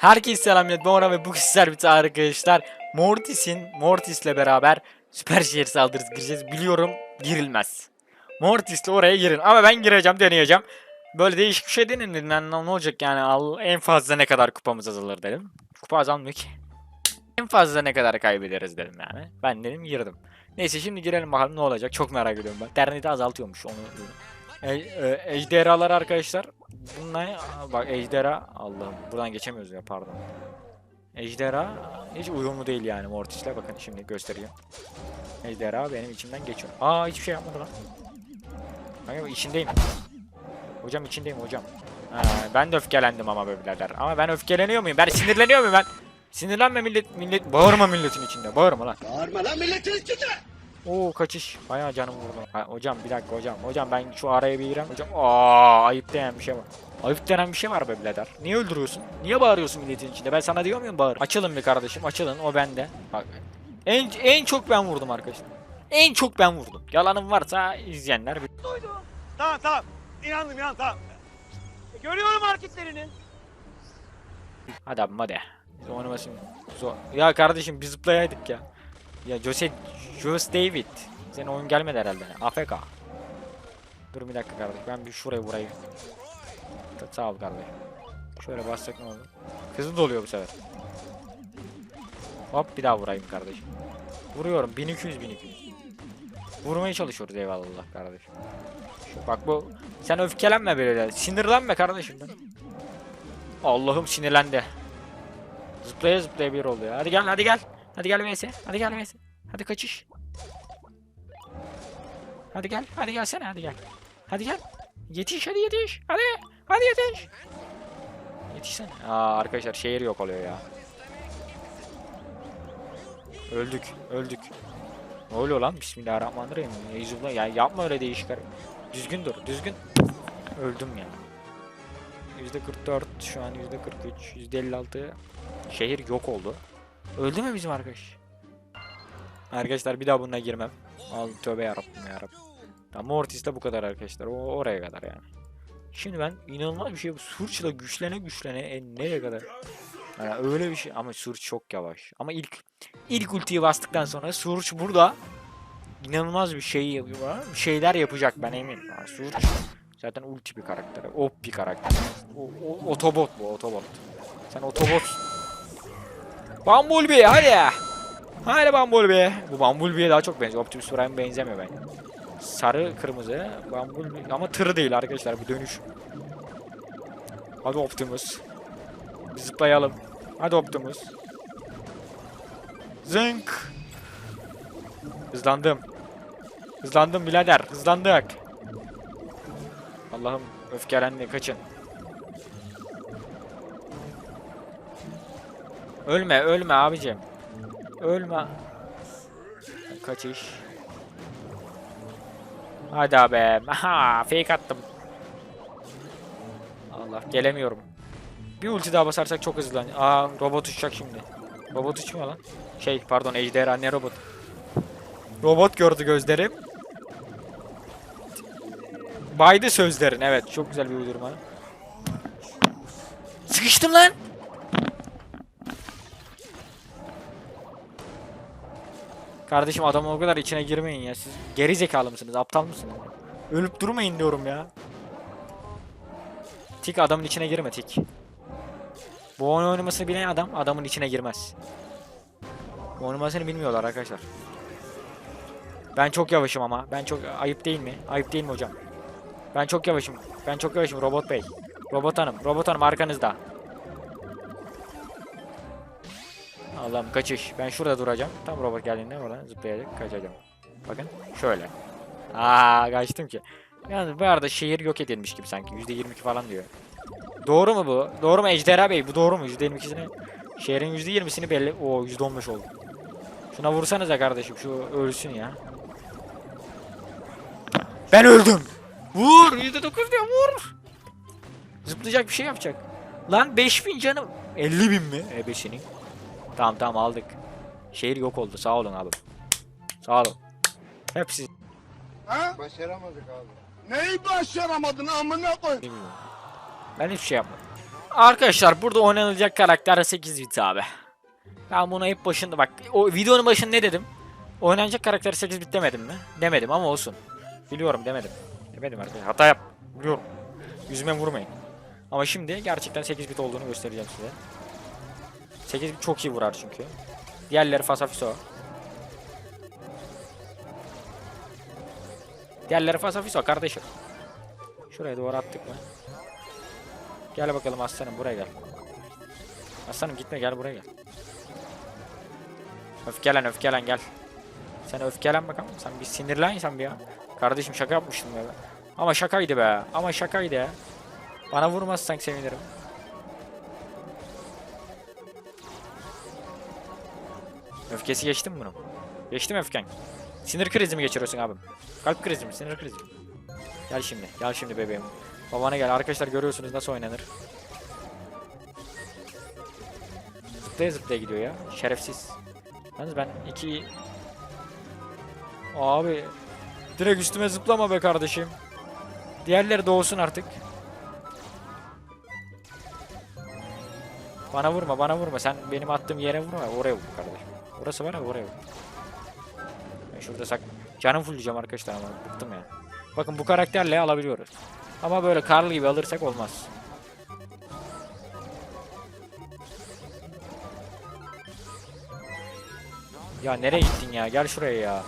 Herkese selam millet. Ben ve bu sizler bir arkadaşlar. Mortis'in Mortis'le beraber süper şehir saldırısı gireceğiz. Biliyorum girilmez. Mortis'le oraya girin. Ama ben gireceğim, deneyeceğim. Böyle değişik bir şey deneyin dedim. Yani ne olacak yani al, en fazla ne kadar kupamız azalır dedim. Kupa azalmıyor ki. En fazla ne kadar kaybederiz dedim yani. Ben dedim girdim. Neyse şimdi girelim bakalım ne olacak. Çok merak ediyorum ben. Ternite azaltıyormuş onu. E, e, ejderhalar arkadaşlar. Bunlar bak ejderha Allah'ım buradan geçemiyoruz ya pardon. Ejderha hiç uyumlu değil yani Mortis'le bakın şimdi göstereyim. Ejderha benim içimden geçiyor. Aa hiçbir şey yapmadı lan. Kanka içindeyim. Hocam içindeyim hocam. Ha, ben de öfkelendim ama be birader. Ama ben öfkeleniyor muyum? Ben sinirleniyor muyum ben? Sinirlenme millet millet bağırma milletin içinde. Bağırma lan. Bağırma lan milletin içinde. Oo kaçış. Bayağı canım vurdu. Ha, hocam bir dakika hocam. Hocam ben şu araya bir gireyim. Hocam aa ayıp denen bir şey var. Ayıp denen bir şey var be birader. Niye öldürüyorsun? Niye bağırıyorsun milletin içinde? Ben sana diyor muyum bağır? Açılın bir kardeşim açılın o bende. Bak en, en çok ben vurdum arkadaşlar. En çok ben vurdum. Yalanım varsa izleyenler bir... Tamam tamam. İnandım inandım tamam. E, Görüyorum hareketlerini. Hadi abim hadi. Biz oynamasın. Zor. Ya kardeşim biz zıplayaydık ya. Ya Jose, Jose David. Senin oyun gelmedi herhalde. AFK. Dur bir dakika kardeş. Ben bir şuraya vurayım. Sağ ol kardeş. Şöyle bassak ne olur? Hızlı doluyor bu sefer. Hop bir daha vurayım kardeşim. Vuruyorum 1200 1200. Vurmaya çalışıyoruz eyvallah kardeşim. Şu, bak bu sen öfkelenme böyle. Sinirlenme kardeşim. Allah'ım sinirlendi. Zıplaya zıplaya bir oluyor. Hadi gel hadi gel. Hadi gel VS. Hadi gel VS. Hadi kaçış. Hadi gel. Hadi gelsene hadi gel. Hadi gel. Yetiş hadi yetiş. Hadi. Hadi yetiş. Yetişsene. Aa arkadaşlar şehir yok oluyor ya. Öldük. Öldük. Ne oluyor lan? Bismillahirrahmanirrahim. Eyzullah. Ya yapma öyle değişik. Düzgün dur. Düzgün. Öldüm ya. %44 şu an %43 %56 şehir yok oldu. Öldü mü bizim arkadaş? Arkadaşlar bir daha bununla girmem. Al tövbe yarabbim yarabbim. Ya Mortis de bu kadar arkadaşlar. O oraya kadar yani. Şimdi ben inanılmaz bir şey Surge'la güçlene güçlene e, nereye kadar? Yani öyle bir şey ama Surge çok yavaş. Ama ilk ilk ultiyi bastıktan sonra Surge burada inanılmaz bir şey yapıyor. Bir şeyler yapacak ben eminim. Yani Surge Zaten ulti bir karakter. Op bir karakter. O, o- otobot bu otobot. Sen otobot. Bumblebee hadi. Hadi Bumblebee. Bu Bumblebee'ye daha çok benziyor. Optimus Prime benzemiyor bence. Sarı kırmızı. Bumblebee. Ama tır değil arkadaşlar bu dönüş. Hadi Optimus. Bir zıplayalım. Hadi Optimus. Zınk. Hızlandım. Hızlandım birader. Hızlandık. Allah'ım öfkelendi kaçın. Ölme ölme abicim. Ölme. Kaçış. Hadi abi. Aha fake attım. Allah gelemiyorum. Bir ulti daha basarsak çok hızlı. Aa robot uçacak şimdi. Robot uçmuyor lan. Şey pardon ejderha ne robot. Robot gördü gözlerim. Baydı sözlerin evet çok güzel bir uydurma. Sıkıştım lan. Kardeşim adamın o kadar içine girmeyin ya. Siz geri zekalı mısınız? Aptal mısınız? Ölüp durmayın diyorum ya. Tik adamın içine girme tik. Bu oyun oynamasını bilen adam adamın içine girmez. Bu oynamasını bilmiyorlar arkadaşlar. Ben çok yavaşım ama. Ben çok ayıp değil mi? Ayıp değil mi hocam? Ben çok yavaşım. Ben çok yavaşım robot bey. Robot hanım. Robot hanım arkanızda. Allah'ım kaçış. Ben şurada duracağım. Tam robot geldiğinde oradan zıplayacak kaçacağım. Bakın şöyle. Aa kaçtım ki. Yani bu arada şehir yok edilmiş gibi sanki. %22 falan diyor. Doğru mu bu? Doğru mu Ejderha Bey? Bu doğru mu? %22'sini şehrin %20'sini belli. Oo %15 oldu. Şuna vursanıza kardeşim. Şu ölsün ya. Ben öldüm. Vur! %9 diyor vur! Zıplayacak bir şey yapacak. Lan 5000 canım. 50 bin mi? E 5'ini. Tamam tamam aldık. Şehir yok oldu. Sağ olun abi. Sağ olun. Hepsi Ha? Başaramadık abi. Neyi başaramadın amına koy? bilmiyorum. Ben hiçbir şey yapmadım. Arkadaşlar burada oynanılacak karakter 8 bit abi. Ben bunu hep başında bak o videonun başında ne dedim? Oynanacak karakter 8 bit demedim mi? Demedim ama olsun. Biliyorum demedim. Demedim arkadaşlar. Hata yap. Biliyorum. Yüzüme vurmayın. Ama şimdi gerçekten 8 bit olduğunu göstereceğim size. 8 bit çok iyi vurar çünkü. Diğerleri fasafiso. Diğerleri fasafiso kardeşim. Şuraya doğru attık mı? Gel bakalım aslanım buraya gel. Aslanım gitme gel buraya gel. Öfkelen öfkelen gel. Sen öfkelen bakalım. Sen bir sinirlen sen bir ya. Kardeşim şaka yapmıştım ya. Ama şakaydı be. Ama şakaydı ya. Bana vurmazsan sevinirim. Öfkesi geçti mi bunun? Geçti mi öfken? Sinir krizi mi geçiriyorsun abim? Kalp krizi mi? Sinir krizi mi? Gel şimdi. Gel şimdi bebeğim. Babana gel. Arkadaşlar görüyorsunuz nasıl oynanır. Zıplaya zıplaya gidiyor ya. Şerefsiz. Yalnız ben iki... Abi. Direkt üstüme zıplama be kardeşim. Diğerleri doğsun artık. Bana vurma bana vurma. Sen benim attığım yere vurma. Oraya vur kardeşim. Orası var ya oraya. Ben şurada sak... Canım fullleyeceğim arkadaşlar ama bıktım ya. Bakın bu karakterle alabiliyoruz. Ama böyle Karl gibi alırsak olmaz. Ya nereye gittin ya? Gel şuraya ya.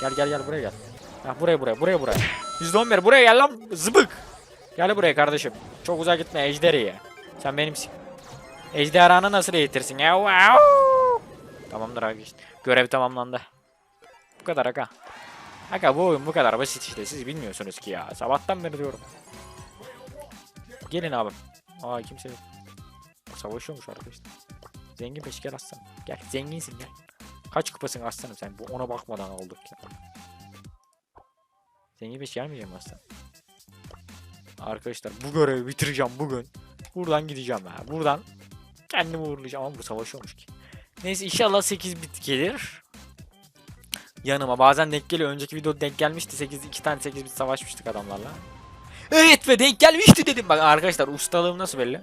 Gel gel gel buraya gel. Ha buraya buraya buraya buraya. %11 buraya gel lan zıbık. Gel buraya kardeşim. Çok uzağa gitme ejderi ya. Sen benimsin. Ejderhanı nasıl eğitirsin ya? Wow. Tamamdır abi işte. Görev tamamlandı. Bu kadar aga. Aga bu oyun bu kadar basit işte. Siz bilmiyorsunuz ki ya. Sabahtan beri diyorum. Gelin abim. Aa kimse yok. Savaşıyormuş arkadaşlar. Zengin peşi gel aslanım. Gel zenginsin gel. Kaç kupasın aslanım sen? Bu ona bakmadan olduk ya. Zengin peşi gelmeyeceğim aslanım. Arkadaşlar bu görevi bitireceğim bugün. Buradan gideceğim ha. Buradan kendimi uğurlayacağım ama bu savaşıyormuş ki. Neyse inşallah 8 bit gelir. Yanıma bazen denk geliyor. Önceki videoda denk gelmişti. 8 2 tane 8 bit savaşmıştık adamlarla. Evet ve denk gelmişti dedim. Bak arkadaşlar ustalığım nasıl belli?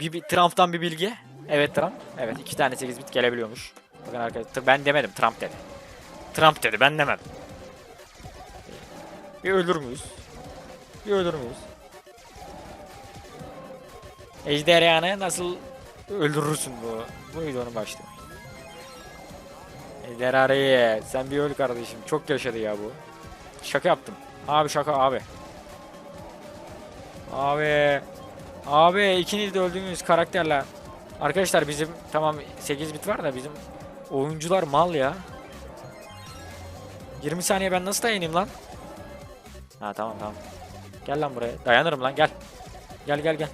Bir, bir Trump'tan bir bilgi. Evet Trump. Evet iki tane 8 bit gelebiliyormuş. Bakın arkadaşlar ben demedim Trump dedi. Trump dedi ben demedim. Bir ölür müyüz? Bir ölür müyüz? Ejderhanı nasıl öldürürsün bu? Bu videonun başlığı. Ejderhanı sen bir öl kardeşim. Çok yaşadı ya bu. Şaka yaptım. Abi şaka abi. Abi. Abi ikiniz de öldüğünüz karakterler. Arkadaşlar bizim tamam 8 bit var da bizim oyuncular mal ya. 20 saniye ben nasıl dayanayım lan? Ha tamam tamam. Gel lan buraya. Dayanırım lan gel. Gel gel gel.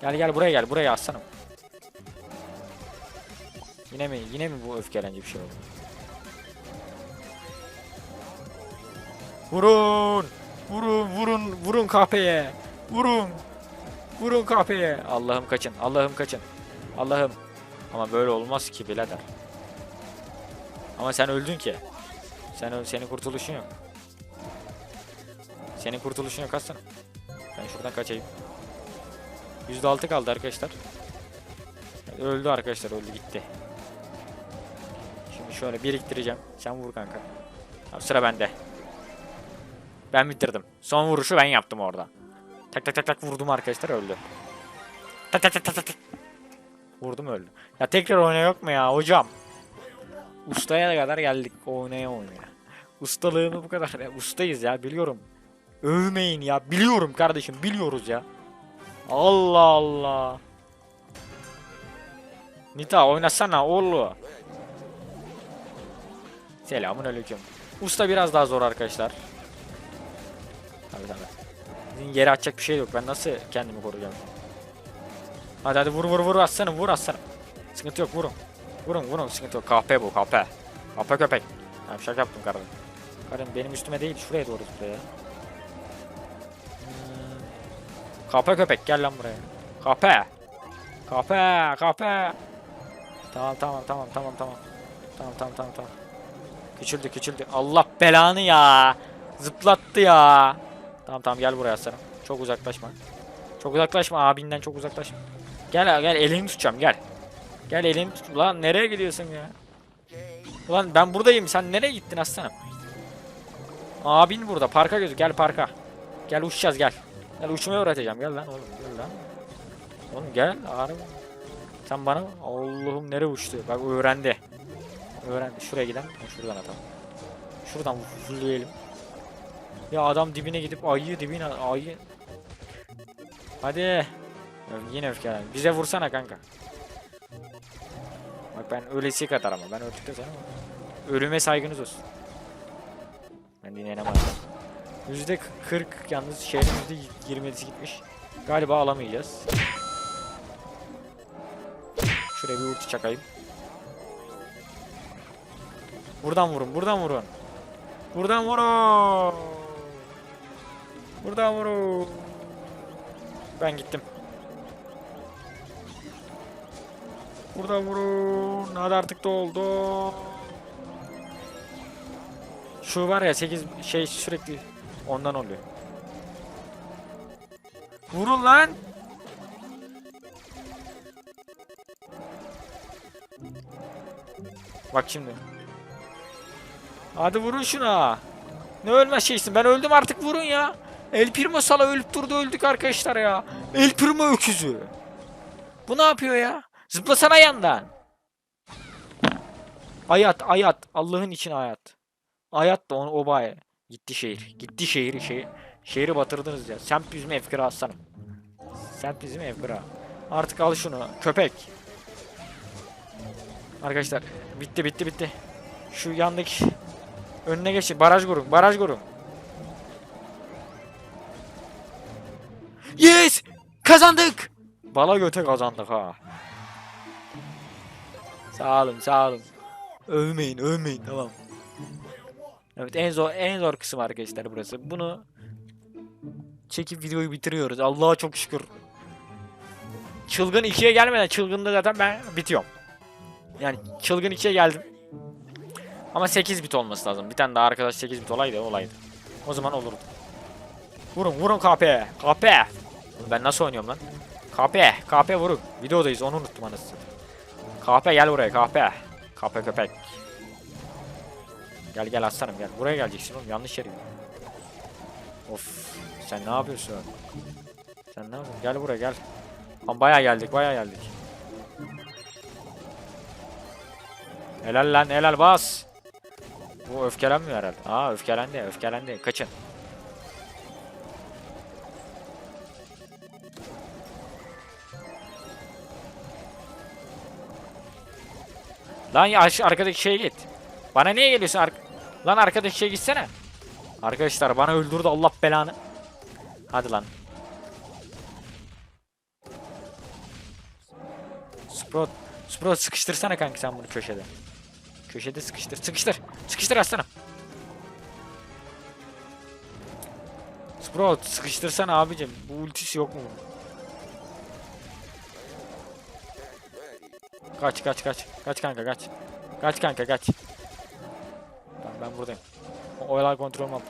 Gel gel buraya gel. Buraya aslanım. Yine mi? Yine mi bu öfkelence bir şey oldu? Vurun! Vurun, vurun, vurun kahpeye. Vurun. Vurun kahpeye. Allah'ım kaçın. Allah'ım kaçın. Allah'ım. Ama böyle olmaz ki birader. Ama sen öldün ki. Sen öl- senin kurtuluşun yok. Senin kurtuluşun yok aslanım. Ben şuradan kaçayım. %6 kaldı arkadaşlar. Öldü arkadaşlar öldü gitti. Şimdi şöyle biriktireceğim. Sen vur kanka. Tamam, sıra bende. Ben bitirdim. Son vuruşu ben yaptım orada. Tak tak tak tak vurdum arkadaşlar öldü. Tak tak tak tak. tak. Vurdum öldü. Ya tekrar oyna yok mu ya hocam? Ustaya kadar geldik oynaya oynaya. Ustalığımı bu kadar. Ya, ustayız ya biliyorum. Övmeyin ya. Biliyorum kardeşim biliyoruz ya. Allah Allah. Nita oynasana oğlu. Selamun aleyküm. Usta biraz daha zor arkadaşlar. Tabii tabii. Yere atacak bir şey yok. Ben nasıl kendimi koruyacağım? Hadi hadi vur vur vur aslanım vur aslanım. Sıkıntı yok vurun. Vurun vurun sıkıntı yok. Kahpe bu kahpe. Kahpe köpek. Tamam şaka yaptım kardeşim. Karım benim üstüme değil şuraya doğru zıplıyor Kahpe köpek gel lan buraya. Kahpe. Kahpe kahpe. Tamam tamam tamam tamam tamam. Tamam tamam tamam tamam. Küçüldü küçüldü. Allah belanı ya. Zıplattı ya. Tamam tamam gel buraya aslanım. Çok uzaklaşma. Çok uzaklaşma abinden çok uzaklaşma. Gel gel elini tutacağım gel. Gel elini tut. Ulan nereye gidiyorsun ya? Ulan ben buradayım sen nereye gittin aslanım? Abin burada parka gözü gel parka. Gel uçacağız gel. Gel uçmayı öğreteceğim gel lan oğlum gel lan. Oğlum gel ağrı. Sen bana Allah'ım nereye uçtu? Bak öğrendi. Öğrendi. Şuraya gidelim. Şuradan atalım. Şuradan fulleyelim. Ya adam dibine gidip ayı dibine ayı. Hadi. Yine öfkelen. Bize vursana kanka. Bak ben öylesi kadar ama ben öldükten sonra ölüme saygınız olsun. Ben dinleyenem Yüzde 40 yalnız şehrin yüzde 27'si gitmiş. Galiba alamayacağız. Şuraya bir ulti çakayım. Buradan vurun, buradan vurun. Buradan vurun. Buradan vurun. Ben gittim. Buradan vurun. Hadi artık da. Şu var ya 8 şey sürekli ondan oluyor. Vurun lan. Bak şimdi. Hadi vurun şuna. Ne ölmez şeysin. Ben öldüm artık vurun ya. El Primo sala ölüp durdu öldük arkadaşlar ya. El Primo öküzü. Bu ne yapıyor ya? Zıplasana yandan. Ayat ayat. Allah'ın için ayat. Ayat da onu obaya. Gitti şehir. Gitti şehir. Şehri batırdınız ya. Sen bizim evkira aslanım. Sen bizim evkira. Artık al şunu. Köpek. Arkadaşlar bitti bitti bitti. Şu yandaki önüne geçin. Baraj kurun. Baraj kurun. Yes! Kazandık! Bala göte kazandık ha. Sağ olun, sağ olun. Övmeyin, övmeyin tamam. Evet en zor en zor kısım arkadaşlar burası. Bunu çekip videoyu bitiriyoruz. Allah'a çok şükür. Çılgın 2'ye gelmeden çılgında zaten ben bitiyorum. Yani çılgın 2'ye geldim. Ama 8 bit olması lazım. Bir tane daha arkadaş 8 bit olaydı olaydı. O zaman olurdu. Vurun vurun KP. KP. Ben nasıl oynuyorum lan? KP. KP vurun. Videodayız onu unuttum anasını. KP gel buraya KP. KP köpek. Gel gel aslanım gel. Buraya geleceksin oğlum yanlış yere. Of. Sen ne yapıyorsun? Sen ne yapıyorsun? Gel buraya gel. Lan bayağı geldik bayağı geldik. Helal lan helal bas. Bu öfkelenmiyor herhalde. Aa öfkelendi öfkelendi. Kaçın. Lan ya arkadaki şeye git. Bana niye geliyorsun? Ar lan arkadaki şeye gitsene. Arkadaşlar bana öldürdü Allah belanı. Hadi lan. Sprout. Sprout sıkıştırsana kanka sen bunu köşede. Köşede sıkıştır. Sıkıştır. Sıkıştır aslanım. Sprout sıkıştırsana abicim. Bu ultisi yok mu? Kaç kaç kaç. Kaç kanka kaç. Kaç kanka kaç. Ben buradayım. Oyalar kontrolümü al.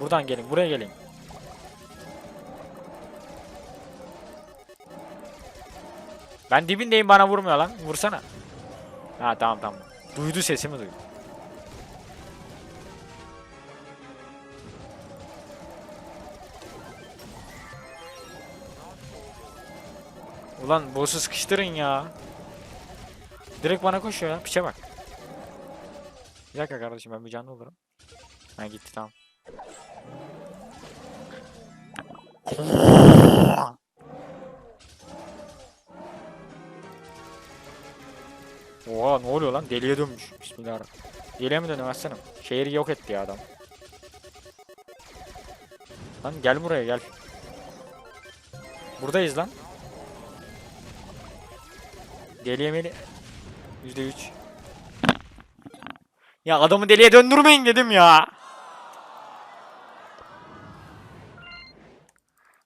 Buradan gelin. Buraya gelin. Ben dibindeyim bana vurmuyor lan. Vursana. Ha tamam tamam. Duydu sesimi duydu. Ulan boss'u sıkıştırın ya. Direkt bana koşuyor ya. Piçe bak. Bir dakika kardeşim ben bir canlı olurum. Ha gitti tamam. Oha ne oluyor lan? Deliye dönmüş. Bismillahirrahmanirrahim. Deliye mi dönüyor aslanım? Şehri yok etti ya adam. Lan gel buraya gel. Buradayız lan. Deliye meli. Yüzde üç. Ya adamı deliye döndürmeyin dedim ya.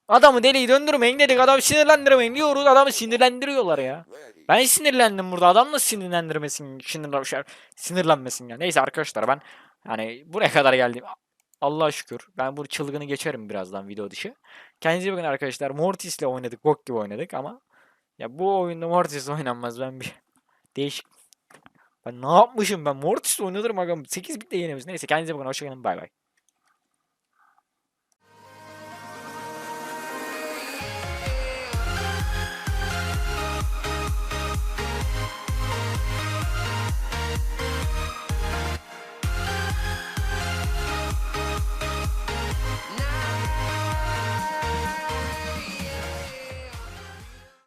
Adamı deliği döndürmeyin dedik. Adamı sinirlendirmeyin diyoruz. Adamı sinirlendiriyorlar ya. Ben sinirlendim burada. Adam nasıl sinirlendirmesin, sinirlen, sinirlenmesin ya. Neyse arkadaşlar ben yani buraya kadar geldim. Allah'a şükür. Ben bu çılgını geçerim birazdan video dışı. Kendinize iyi bakın arkadaşlar. Mortis'le oynadık. Bok gibi oynadık ama ya bu oyunda Mortis oynanmaz. Ben bir değişik ben ne yapmışım ben? Mortis oynatırım agam. 8 bitle yenemiş. Neyse kendinize bakın. Hoşçakalın. Bay bay.